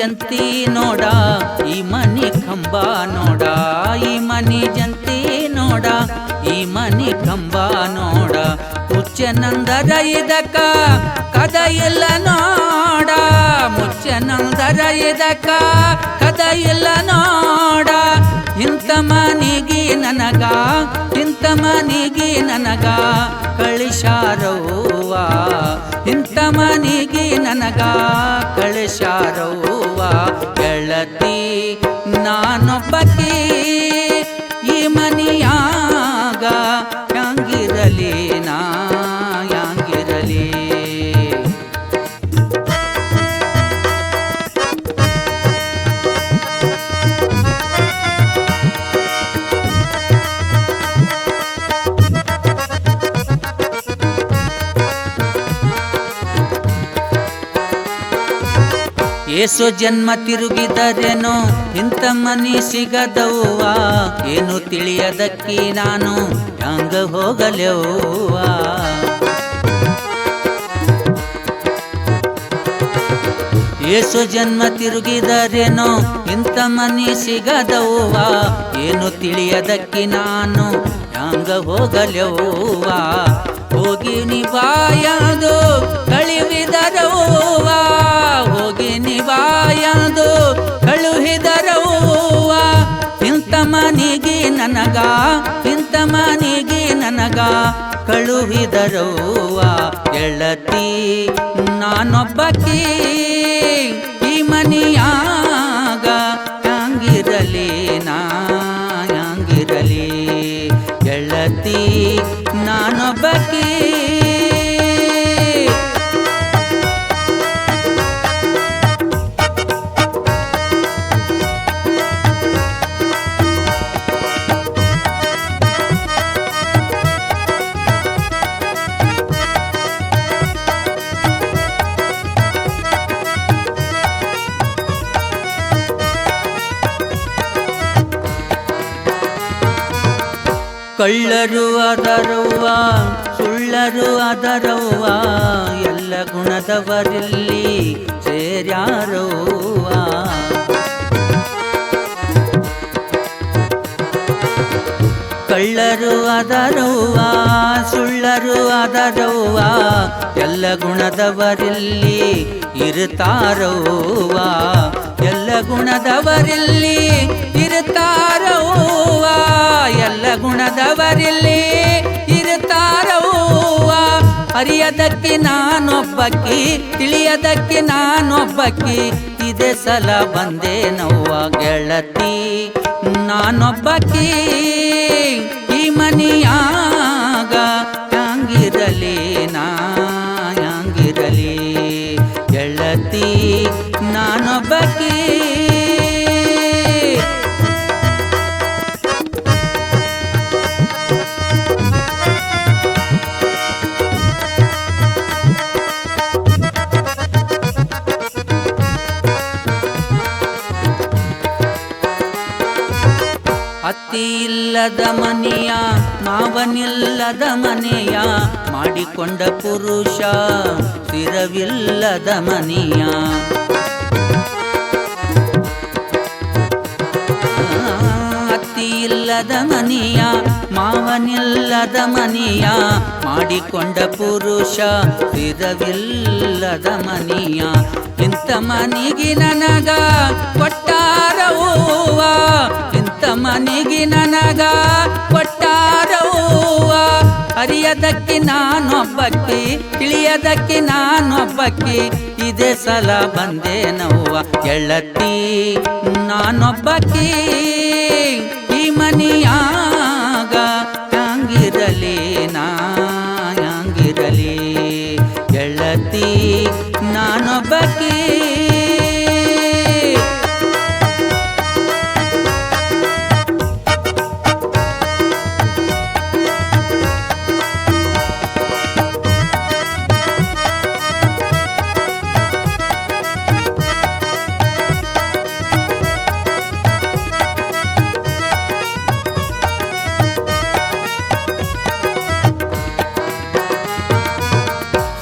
ಜಂತಿ ನೋಡ, ಈ ಮನಿ ಕಂಬ ನೋಡ, ಈ ಮನಿ ಜಂತಿ ನೋಡ, ಈ ಮನಿ ಕಂಬ ನೋಡ. ಮುಚ್ಚನಂದರ ಇದಕ್ಕ ಕದ ಇಲ್ಲ ನೋಡ ಮುಚ್ಚನಂದರ ಇದಕ್ಕ ಕದ ಇಲ್ಲ ನೋಡ. ಇಂಥ ಮನೆಗೆ ನನಗ ಇಂಥ ಮನೆಗೆ ನನಗ ಕಳಿಸಾರವ್ವ ಇಂಥ ಮನೆಗೆ ನನಗ ಕಳಿಸಾರವ್ವ ಗೆಳತಿ ನಾನೊಬ್ಬಕಿ ಏಸು ಜನ್ಮ ತಿರುಗಿದರೇನೋ, ಇಂಥ ಮನಿ ಸಿಗದವ್ವ. ಏನು ತಿಳಿಯದಕ್ಕಿ ನಾನು ಹಂಗ ಹೋಗಲೆವ್ವ? ಏಸು ಜನ್ಮ ತಿರುಗಿದರೇನೋ, ಇಂಥ ಮನಿ ಸಿಗದವ್ವ. ಏನು ತಿಳಿಯದಕ್ಕಿ ನಾನು ಹಂಗ ಹೋಗಲೆವ್ವ? ಹೋಗಿ ನಿಭಾಯದು ಕಳಿವಿದರವ್ವ ನಿವಾಯದು ಕಳುಹಿದರವ್ವ. ಇಂಥ ಮನಿಗೆ ನನಗ ಇಂಥ ಮನಿಗೆ ನನಗ ಕಳುಹಿದರವ್ವ. ಎಳತಿ ನಾನೊಬ್ಬಕಿ. ಕಳ್ಳರು ಅದರವ್ವ, ಸುಳ್ಳರು ಅದರವ್ವ, ಎಲ್ಲ ಗುಣದವರಲ್ಲಿ ಸೇರ್ಯಾರವ್ವ. ಕಳ್ಳರು ಅದರವ್ವ, ಸುಳ್ಳರು ಅದರವ್ವ, ಎಲ್ಲ ಗುಣದವರಲ್ಲಿ ಇರುತ್ತಾರವ್ವ. ಎಲ್ಲ ಗುಣದವರಲ್ಲಿ ಅರಿಯದಕ್ಕೆ ನಾನೊಬ್ಬಕ್ಕಿ ತಿಳಿಯದಕ್ಕೆ ನಾನೊಬ್ಬಕ್ಕಿ ಇದೇ ಸಲ ಬಂದೆ ನೋವ ಗೆಳತಿ. ನಾನೊಬ್ಬಕ್ಕಿ ಈ ಮನಿಯಾಗ ಯಾಂಗಿರಲಿ ಇಲ್ಲದ ಮನೆಯ, ಮಾವನಿಲ್ಲದ ಮನೆಯ, ಮಾಡಿಕೊಂಡ ಪುರುಷ ಸ್ಥಿರವಿಲ್ಲದ ಮನೆಯ. ಇಲ್ಲದ ಮನೆಯ, ಮಾವನಿಲ್ಲದ ಮನೆಯ, ಮಾಡಿಕೊಂಡ ಪುರುಷ ಸ್ಥಿರವಿಲ್ಲದ ಮನೆಯ. ಇಂಥ ಮನಿಗೆ ನನಗ ಕೊಟ್ಟಾರವ್ವ ಇಂಥ ಮನಿಗೆ ನನಗ ಕೊಟ್ಟಾರವ್ವ ಅರಿಯದಕ್ಕೆ ನಾನೊಬ್ಬಕ್ಕಿ ತಿಳಿಯದಕ್ಕೆ ನಾನೊಬ್ಬಕ್ಕಿ ಇದೇ ಸಲ ಬಂದೆ ನೋವ ಗೆಳತಿ ನಾನೊಬ್ಬಕ್ಕಿ.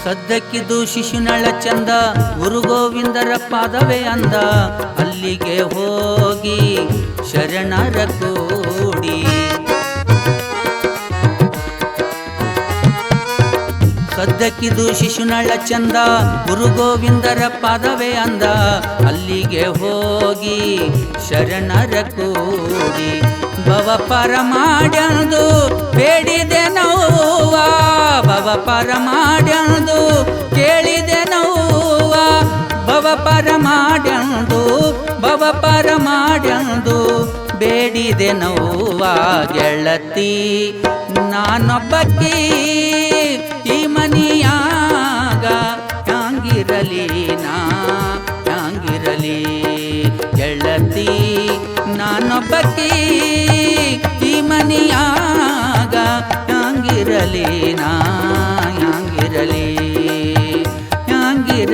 ಸದ್ದಕ್ಕಿದು ಶಿಶುನಳ ಚಂದ ಗುರು ಗೋವಿಂದರ ಪಾದವೇ ಅಂದ. ಅಲ್ಲಿಗೆ ಹೋಗಿ ಶರಣರ ಕೂಡಿ ಸದ್ದಕ್ಕಿದು ಶಿಶುನಳ ಚಂದ ಗುರು ಗೋವಿಂದರ ಪಾದವೇ ಅಂದ. ಅಲ್ಲಿಗೆ ಹೋಗಿ ಶರಣರ ಕೂಡಿ ಭವ ಪರಮಾಡ್ಯಂದು ಬೇಡಿದೆ ನೋವ. ಭವ ಪರಮಾಡ್ಯಂದು ಕೇಳಿದೆ ನೋವ. ಭವ ಪರಮಾಡ್ಯಂದು ಭವ ಪರಮಾಡ್ಯಂದು ಬೇಡಿದೆ ನೋವ. ಗೆಳತಿ ನಾನೊಬ್ಬಕ್ಕಿ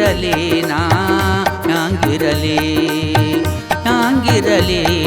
ஞாங்கிரலே ஞாங்கிரலே ஞாங்கிரலே.